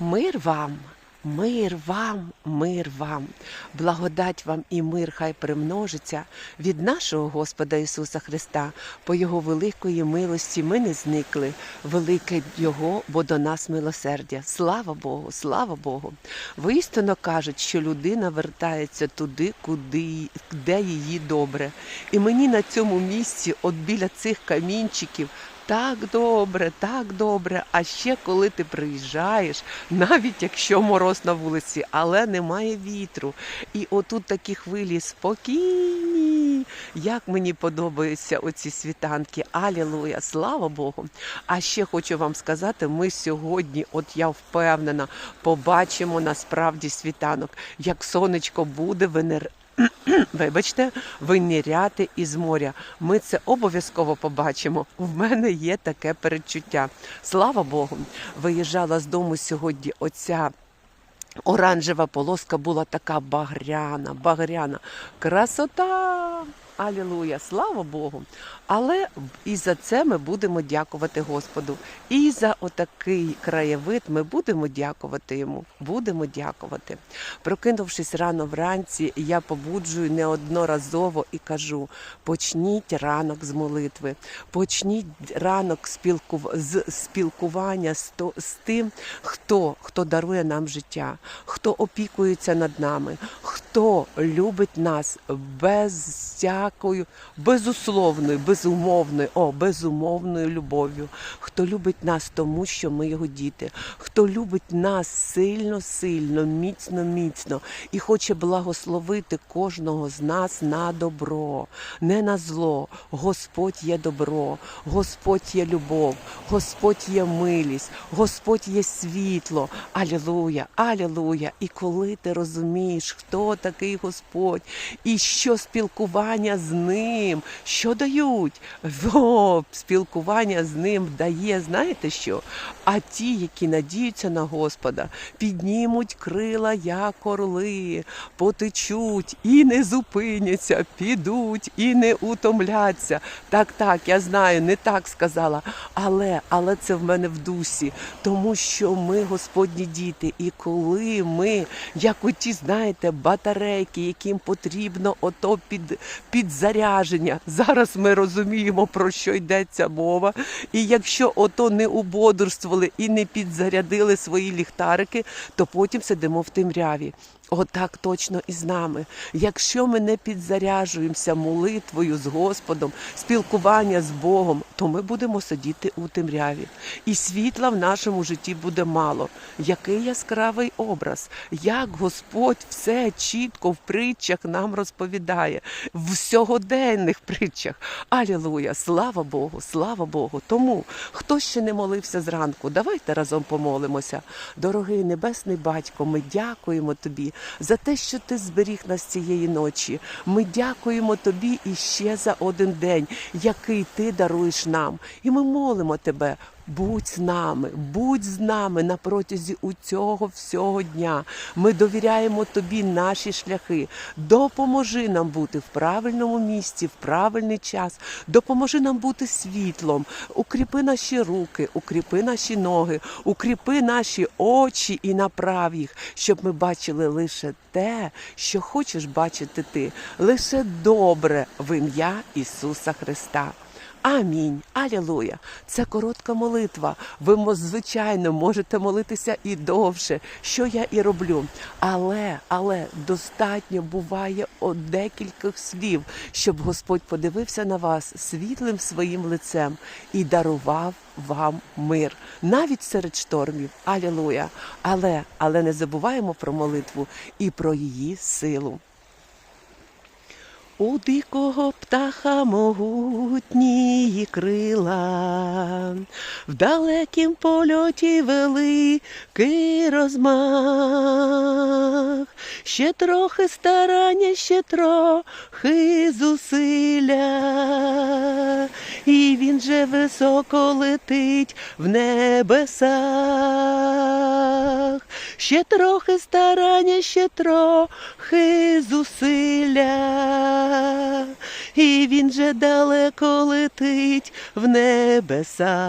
Мир вам, мир вам, мир вам, благодать вам і мир хай примножиться від нашого Господа Ісуса Христа. По Його великої милості ми не зникли. Велике Його, бо до нас милосердя. Слава Богу, слава Богу. Воістину кажуть, що людина вертається туди, куди, де її добре. І мені на цьому місці, от біля цих камінчиків, так добре, так добре. А ще коли ти приїжджаєш, навіть якщо мороз на вулиці, але немає вітру. І отут такі хвилі спокійні. Як мені подобаються оці світанки. Алілуя, слава Богу. А ще хочу вам сказати, ми сьогодні, от я впевнена, побачимо насправді світанок, як сонечко буде венер вибачте, виміряти із моря. Ми це обов'язково побачимо. У мене є таке передчуття. Слава Богу, виїжджала з дому сьогодні. Оця оранжева полоска була така багряна, багряна. Красота! Алілуя, слава Богу. Але і за це ми будемо дякувати Господу. І за отакий краєвид ми будемо дякувати йому. Будемо дякувати. Прокинувшись рано вранці, я побуджую неодноразово і кажу: почніть ранок з молитви, почніть ранок з спілкування з, тим, хто, хто дарує нам життя, хто опікується над нами, хто любить нас без всякою, безусловною, безумовною, о, безумовною любов'ю, хто любить нас тому, що ми його діти, хто любить нас сильно, сильно, міцно, міцно. І хоче благословити кожного з нас на добро, не на зло. Господь є добро, Господь є любов, Господь є милість, Господь є світло. Алілуя, алілуя. І коли ти розумієш, хто такий Господь, і що спілкування з ним, що дають? О, спілкування з ним дає, знаєте що? А ті, які надіються на Господа, піднімуть крила, як орли, потечуть і не зупиняться, підуть і не утомляться. Так, так, я знаю, не так сказала, але, але це в мене в дусі, тому що ми Господні діти, і коли ми, як оті, знаєте, батарейки, яким потрібно ото під, підзаряження. Зараз ми розуміємо, про що йдеться мова. І якщо ото не убодрствували і не підзарядили свої ліхтарики, то потім сидимо в темряві. Отак точно і з нами. Якщо ми не підзаряджуємося молитвою з Господом, спілкування з Богом, то ми будемо сидіти у темряві. І світла в нашому житті буде мало. Який яскравий образ, як Господь все чітко в притчах нам розповідає, в сьогоденних притчах. Алілуя! Слава Богу, слава Богу. Тому хто ще не молився зранку, давайте разом помолимося. Дорогий Небесний Батько, ми дякуємо тобі за те, що ти зберіг нас цієї ночі. Ми дякуємо тобі іще за один день, який ти даруєш нам. І ми молимо тебе. Будь з нами, будь з нами на протязі у цього всього дня. Ми довіряємо тобі наші шляхи. Допоможи нам бути в правильному місці, в правильний час. Допоможи нам бути світлом. Укріпи наші руки, укріпи наші ноги, укріпи наші очі і направ їх, щоб ми бачили лише те, що хочеш бачити ти, лише добре в ім'я Ісуса Христа. Амінь. Алілуя. Це коротка молитва. Ви, звичайно, можете молитися і довше, що я і роблю. Але, але достатньо буває от декількох слів, щоб Господь подивився на вас світлим своїм лицем і дарував вам мир, навіть серед штормів. Алілуя. Але, але не забуваємо про молитву і про її силу. У дикого птаха могутнії крила, в далекім польоті великий розмах, ще трохи старання, ще трохи зусилля, і він же високо летить в небесах, ще трохи старання, ще трохи зусилля, і він же далеко летить в небесах.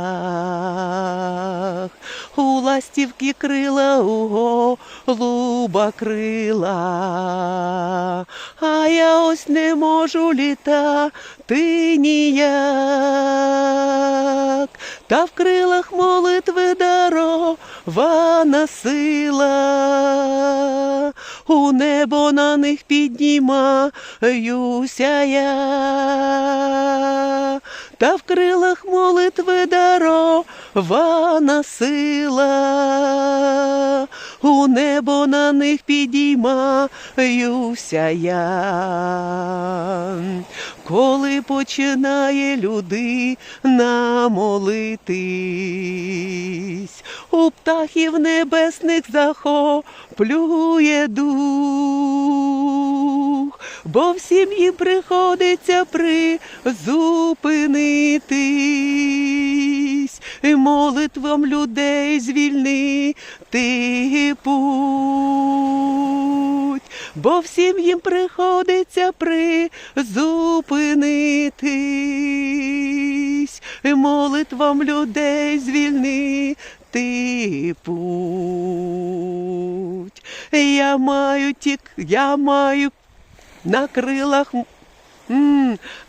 У ластівки крила, у голуба крила, а я ось не можу літати ніяк, та в крилах молитви дарована сила, у небо на них піднімаюся я, та в крилах молитви дарована сила, у небо на них підіймаюся я. Коли починає людина молитись, у птахів небесних захоплює дух, бо всім їм приходиться призупинитись, і молитвам людей звільнити путь, бо всім їм приходиться призупинитись, молитвам людей звільнити путь. Я маю тік, я маю на крилах,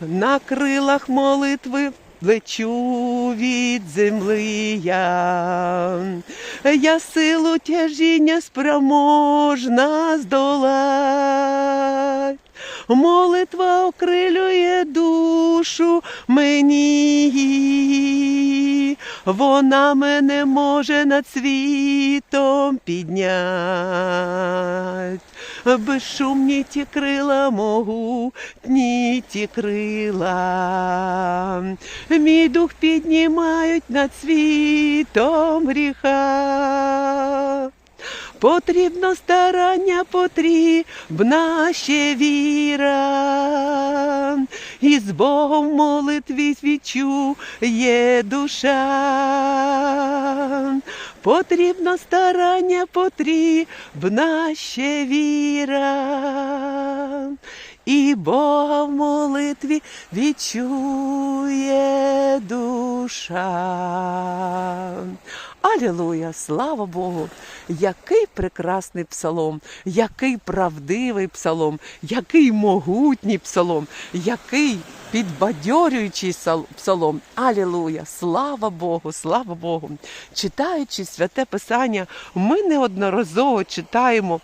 на крилах молитви лечу від земли я. Я силу тяжіння спроможна здолать. Молитва окрилює душу мені, вона мене може над світом піднять. Безшумні ті крила могутніті крила, мій дух піднімають над світом гріха. Потрібно старання, потрібна ще віра, і з Богом молитві відчує душа. Потрібно старання, потрібна ще віра, і Бога в молитві відчує душа. Алілуя, слава Богу! Який прекрасний псалом, який правдивий псалом, який могутній псалом, який підбадьорюючий сал- псалом. Алілуя! Слава Богу, слава Богу! Читаючи святе Писання, ми неодноразово читаємо.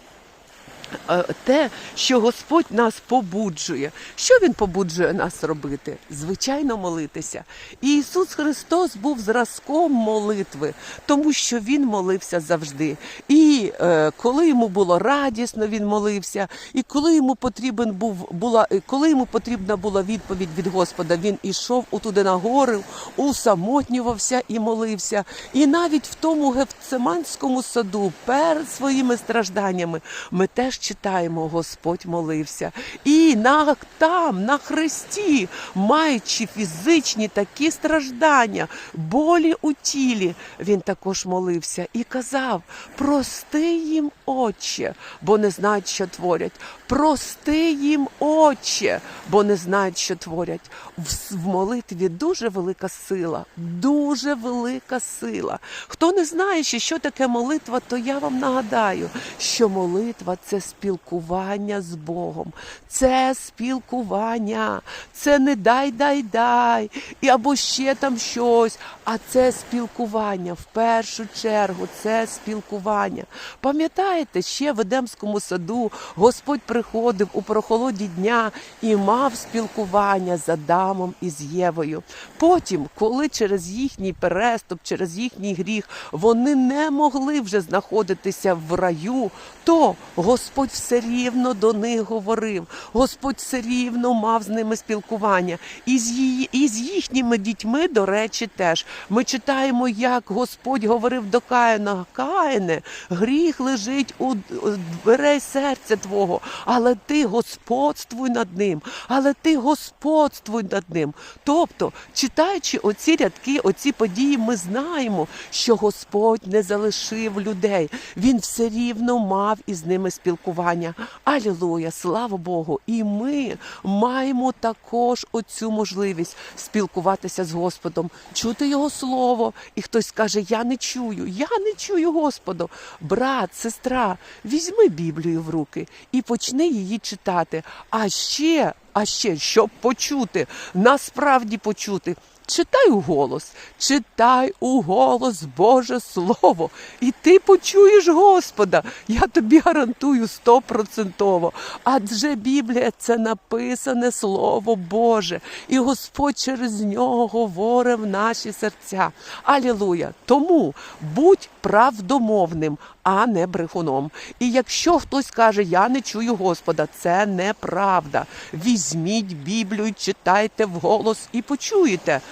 Те, що Господь нас побуджує. Що Він побуджує нас робити? Звичайно, молитися. І Ісус Христос був зразком молитви, тому що Він молився завжди. І е, коли йому було радісно, він молився, і коли йому потрібен був була, коли йому потрібна була відповідь від Господа, він ішов утуди на гори, усамотнювався і молився. І навіть в тому гефцеманському саду перед своїми стражданнями ми теж читаємо, Господь молився. І на там, на хресті, маючи фізичні такі страждання, болі у тілі, він також молився і казав: прости їм, Отче, бо не знають, що творять. Прости їм, Отче, бо не знають, що творять. В, в молитві дуже велика сила, дуже велика сила. Хто не знає, що таке молитва, то я вам нагадаю, що молитва це спілкування з Богом, це спілкування, це не дай, дай, дай, або ще там щось, а це спілкування. В першу чергу це спілкування. Пам'ятаєте, ще в Едемському саду Господь приходив у прохолоді дня і мав спілкування з Адамом і з Євою. Потім, коли через їхній переступ, через їхній гріх вони не могли вже знаходитися в раю, то Господь. Господь все рівно до них говорив. Господь все рівно мав з ними спілкування. І з, її, і з їхніми дітьми, до речі, теж. Ми читаємо, як Господь говорив до Каїна: Каїне, гріх лежить у дверей серця твого, але ти господствуй над ним, але ти господствуй над ним. Тобто, читаючи оці рядки, оці події, ми знаємо, що Господь не залишив людей. Він все рівно мав із ними спілкування. Алілуя, слава Богу! І ми маємо також оцю можливість спілкуватися з Господом, чути Його слово. І хтось скаже: Я не чую, я не чую Господу. Брат, сестра, візьми Біблію в руки і почни її читати. А ще, а ще, щоб почути, насправді почути. Читай у голос, читай у голос Боже Слово, і ти почуєш Господа. Я тобі гарантую стопроцентово. Адже Біблія це написане Слово Боже, і Господь через нього говорить в наші серця. Алілуя! Тому будь правдомовним, а не брехуном. І якщо хтось каже, я не чую Господа, це неправда. Візьміть Біблію, читайте вголос і почуєте.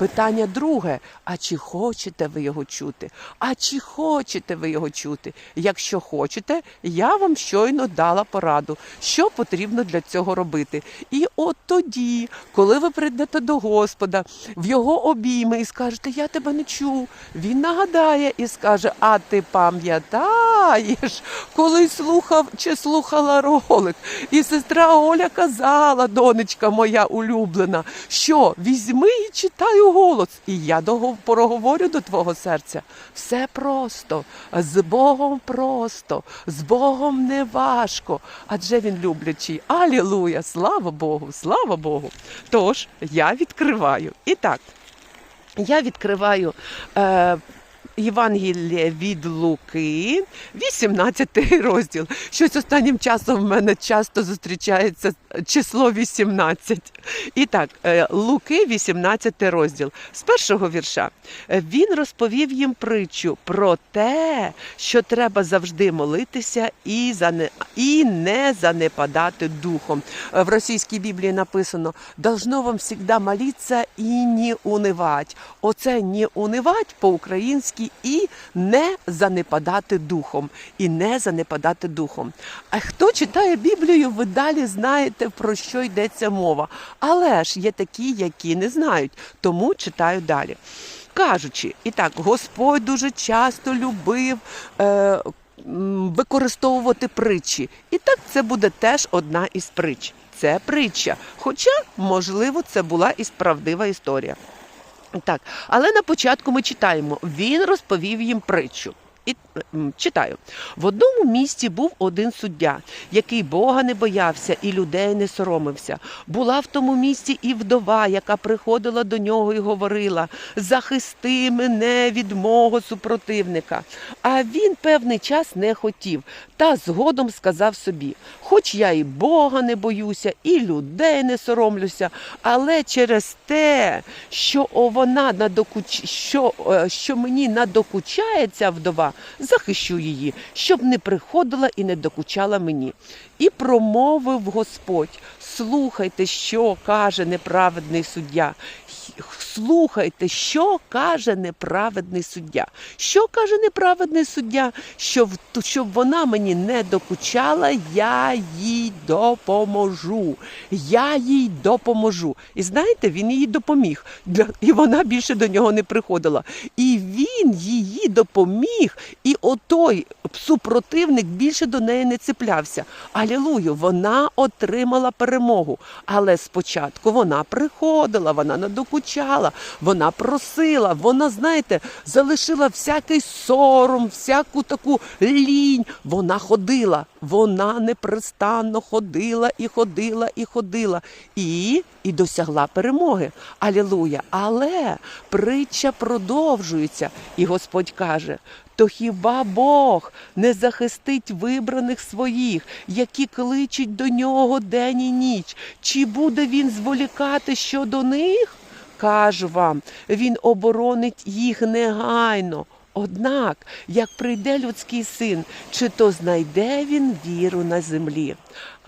Питання друге: а чи хочете ви його чути? А чи хочете ви його чути? Якщо хочете, я вам щойно дала пораду, що потрібно для цього робити. І от тоді, коли ви прийдете до Господа в його обійми і скажете, я тебе не чув, він нагадає і скаже: А ти пам'ятаєш, коли слухав чи слухала ролик, і сестра Оля казала, донечка моя улюблена, що візьми і читай голос, і я проговорю до твого серця. Все просто, з Богом просто, з Богом не важко, адже він люблячий. Алілуя! Слава Богу, слава Богу. Тож я відкриваю. І так, я відкриваю. Е, Євангеліє від Луки, 18 розділ. Щось останнім часом в мене часто зустрічається число 18. І так, е, Луки, 18 розділ. З першого вірша. Е, Він розповів їм притчу про те, що треба завжди молитися і, і не занепадати духом. Е, В російській Біблії написано: должно вам завжди молитися і не унивать. Оце не унивать по-українськи і не занепадати духом. І не занепадати духом. А хто читає Біблію, ви далі знаєте, про що йдеться мова. Але ж є такі, які не знають, тому читаю далі. Кажучи, і так, Господь дуже часто любив. Е, Використовувати притчі, і так це буде теж одна із притч. Це притча. Хоча, можливо, це була і справдива історія. Так, але на початку ми читаємо: він розповів їм притчу. І читаю: в одному місті був один суддя, який Бога не боявся і людей не соромився. Була в тому місті і вдова, яка приходила до нього і говорила: Захисти мене від мого супротивника. А він певний час не хотів, та згодом сказав собі: Хоч я і Бога не боюся, і людей не соромлюся, але через те, що вона надокуч... що, е, що мені надокучає ця вдова, захищу її, щоб не приходила і не докучала мені. І промовив Господь: слухайте, що каже неправедний суддя. Слухайте, що каже неправедний суддя. Що каже неправедний суддя? Щоб, щоб вона мені не докучала, я їй допоможу. Я їй допоможу. І знаєте, він їй допоміг. І вона більше до нього не приходила. І він її допоміг, і отой супротивник більше до неї не цеплявся. Алілую, вона отримала перемогу. Але спочатку вона приходила, вона надокучала, вона просила, вона, знаєте, залишила всякий сором, всяку таку лінь. Вона ходила, вона непрестанно ходила і ходила і ходила. І, і досягла перемоги. Алілуя. Але притча продовжується, і Господь каже. То хіба Бог не захистить вибраних своїх, які кличуть до нього день і ніч? Чи буде він зволікати щодо них? Кажу вам, він оборонить їх негайно. Однак, як прийде людський син, чи то знайде він віру на землі?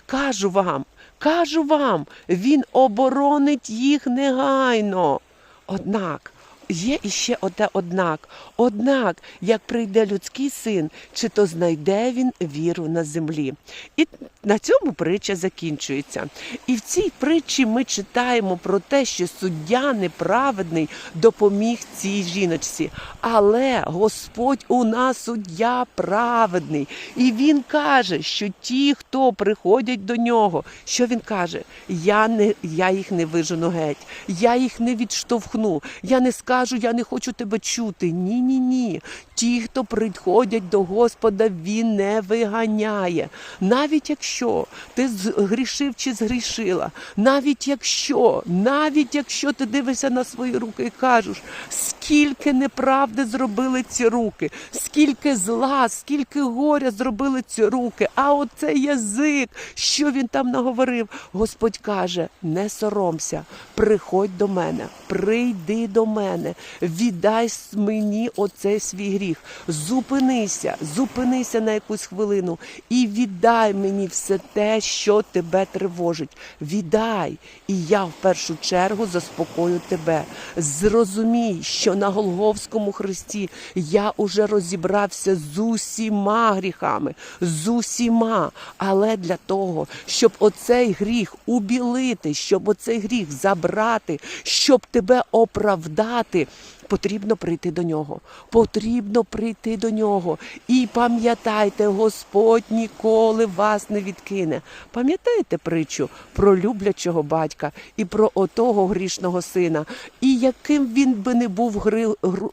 Кажу вам, кажу вам, він оборонить їх негайно. Однак, є іще одне однак. Однак, як прийде людський син, чи то знайде він віру на землі. І на цьому притча закінчується. І в цій притчі ми читаємо про те, що суддя неправедний допоміг цій жіночці. Але Господь у нас суддя праведний. І він каже, що ті, хто приходять до нього, що він каже? Я не я їх не вижену геть, я їх не відштовхну. Я не скажу, я не хочу тебе чути. Ні, ні, ні. Ті, хто приходять до Господа, він не виганяє. Навіть якщо ти згрішив чи згрішила, навіть якщо, навіть якщо ти дивишся на свої руки і кажеш, скільки неправди зробили ці руки, скільки зла, скільки горя зробили ці руки, а оцей язик, що він там наговорив, Господь каже: не соромся, приходь до мене, прийди до мене, віддай мені оцей свій гріх. Зупинися, зупинися на якусь хвилину і віддай мені все те, що тебе тривожить. Віддай, і я в першу чергу заспокою тебе. Зрозумій, що на Голговському хресті я уже розібрався з усіма гріхами, з усіма. Але для того, щоб оцей гріх убілити, щоб оцей гріх забрати, щоб тебе оправдати. ter Потрібно прийти до нього. Потрібно прийти до нього. І пам'ятайте, Господь ніколи вас не відкине. Пам'ятаєте притчу про люблячого батька і про отого грішного сина. І яким він би не був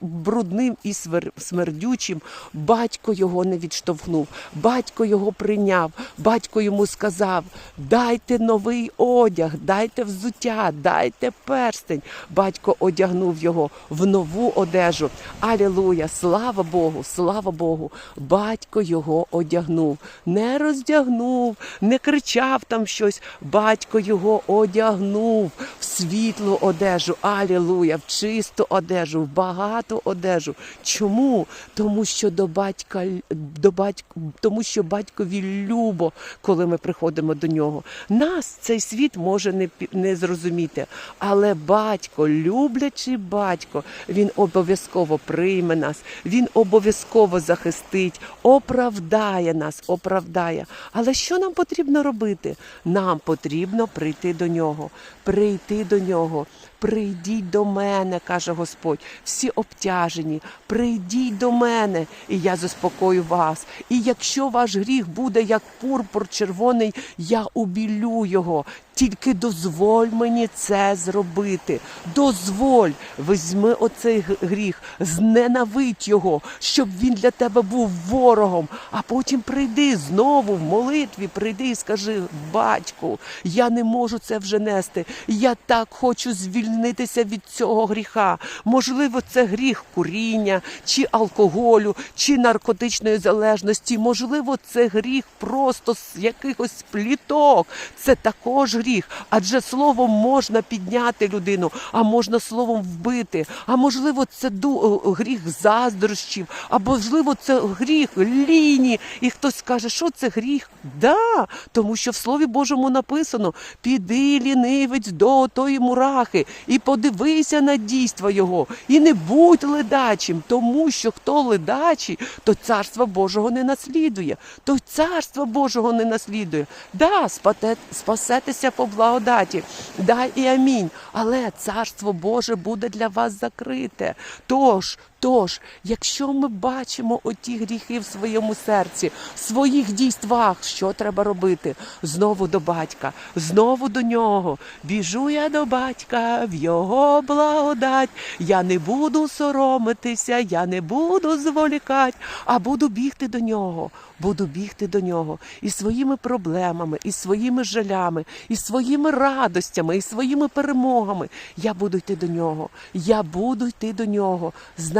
брудним і смердючим, батько його не відштовхнув. Батько його прийняв. Батько йому сказав: дайте новий одяг, дайте взуття, дайте перстень. Батько одягнув його в нову одежу. Алілуя! Слава Богу! Слава Богу! Батько його одягнув, не роздягнув, не кричав там щось. Батько його одягнув в світлу одежу. Алілуя! В чисту одежу, в багату одежу. Чому? Тому що до батька до батька, тому що батькові любо, коли ми приходимо до нього. Нас цей світ може не, не зрозуміти, але батько, люблячий батько, він обов'язково прийме нас, він обов'язково захистить, оправдає нас, оправдає. Але що нам потрібно робити? Нам потрібно прийти до нього, прийти до нього. Прийдіть до мене, каже Господь, всі обтяжені, прийдіть до мене, і я заспокою вас. І якщо ваш гріх буде як пурпур червоний, я убілю його. Тільки дозволь мені це зробити. Дозволь, візьми оцей гріх, зненавидь його, щоб він для тебе був ворогом. А потім прийди знову в молитві, прийди і скажи: батьку, я не можу це вже нести. Я так хочу звільнитися від цього гріха. Можливо, це гріх куріння, чи алкоголю, чи наркотичної залежності. Можливо, це гріх просто з якихось пліток. Це також гріх. Адже словом можна підняти людину, а можна словом вбити. А можливо, це ду- е, гріх заздрощів, а можливо, це гріх ліні. І хтось скаже, що це гріх? Да, тому що в Слові Божому написано: піди, лінивець, до отої мурахи, і подивися на дійство його, і не будь ледачим, тому що хто ледачий, то царство Божого не наслідує, то царство Божого не наслідує. Да, спате- спасетеся по благодаті, да і амінь. Але царство Боже буде для вас закрите. Тож, тож, якщо ми бачимо оті гріхи в своєму серці, в своїх дійствах, що треба робити? Знову до батька, знову до нього. Біжу я до батька в його благодать. Я не буду соромитися, я не буду зволікати, а буду бігти до нього. Буду бігти до нього і своїми проблемами, і своїми жалями, і своїми радостями, і своїми перемогами. Я буду йти до нього. Я буду йти до нього,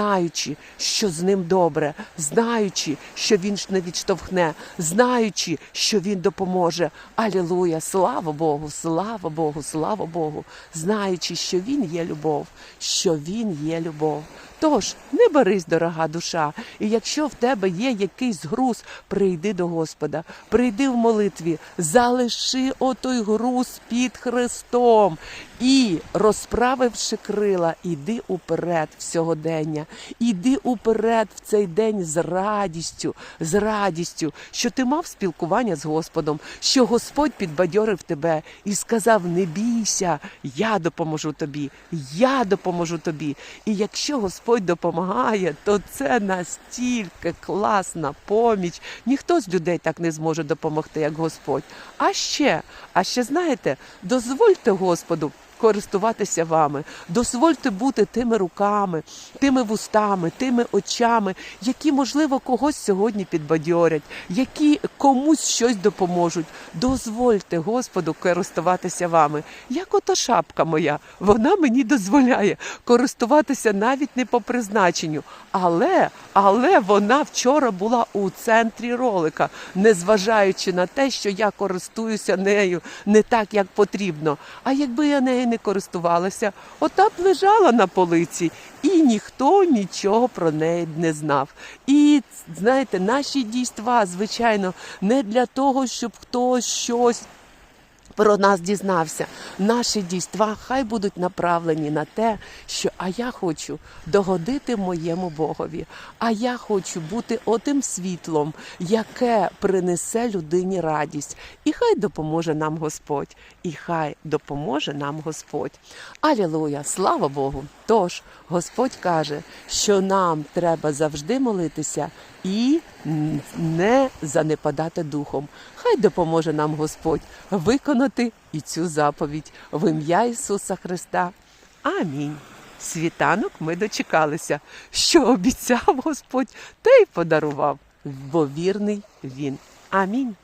знаючи, що з ним добре, знаючи, що він ж не відштовхне, знаючи, що він допоможе. Алілуя! Слава Богу! Слава Богу! Слава Богу! Знаючи, що він є любов, що він є любов. Тож не берись, дорога душа, і якщо в тебе є якийсь груз, прийди до Господа, прийди в молитві, залиши отой груз під Христом і, розправивши крила, іди уперед в сьогодення, іди уперед в цей день з радістю, з радістю, що ти мав спілкування з Господом, що Господь підбадьорив тебе і сказав: Не бійся, я допоможу тобі, я допоможу тобі. І якщо Господь допомагає, то це настільки класна поміч. Ніхто з людей так не зможе допомогти, як Господь. А ще, а ще знаєте, дозвольте Господу. Користуватися вами, дозвольте бути тими руками, тими вустами, тими очами, які, можливо, когось сьогодні підбадьорять, які комусь щось допоможуть. Дозвольте Господу користуватися вами. Як ото шапка моя, вона мені дозволяє користуватися навіть не по призначенню. Але, але вона вчора була у центрі ролика, незважаючи на те, що я користуюся нею не так, як потрібно. А якби я нею не користувалася, ота б лежала на полиці, і ніхто нічого про неї не знав. І знаєте, наші дійства, звичайно, не для того, щоб хтось щось про нас дізнався. Наші дійства хай будуть направлені на те, що а я хочу догодити моєму Богові, а я хочу бути отим світлом, яке принесе людині радість. І хай допоможе нам Господь, і хай допоможе нам Господь. Алілуя! Слава Богу! Тож Господь каже, що нам треба завжди молитися і не занепадати духом. Хай допоможе нам Господь виконати і цю заповідь в ім'я Ісуса Христа. Амінь. Світанок ми дочекалися, що обіцяв Господь, те й подарував, бо вірний Він. Амінь.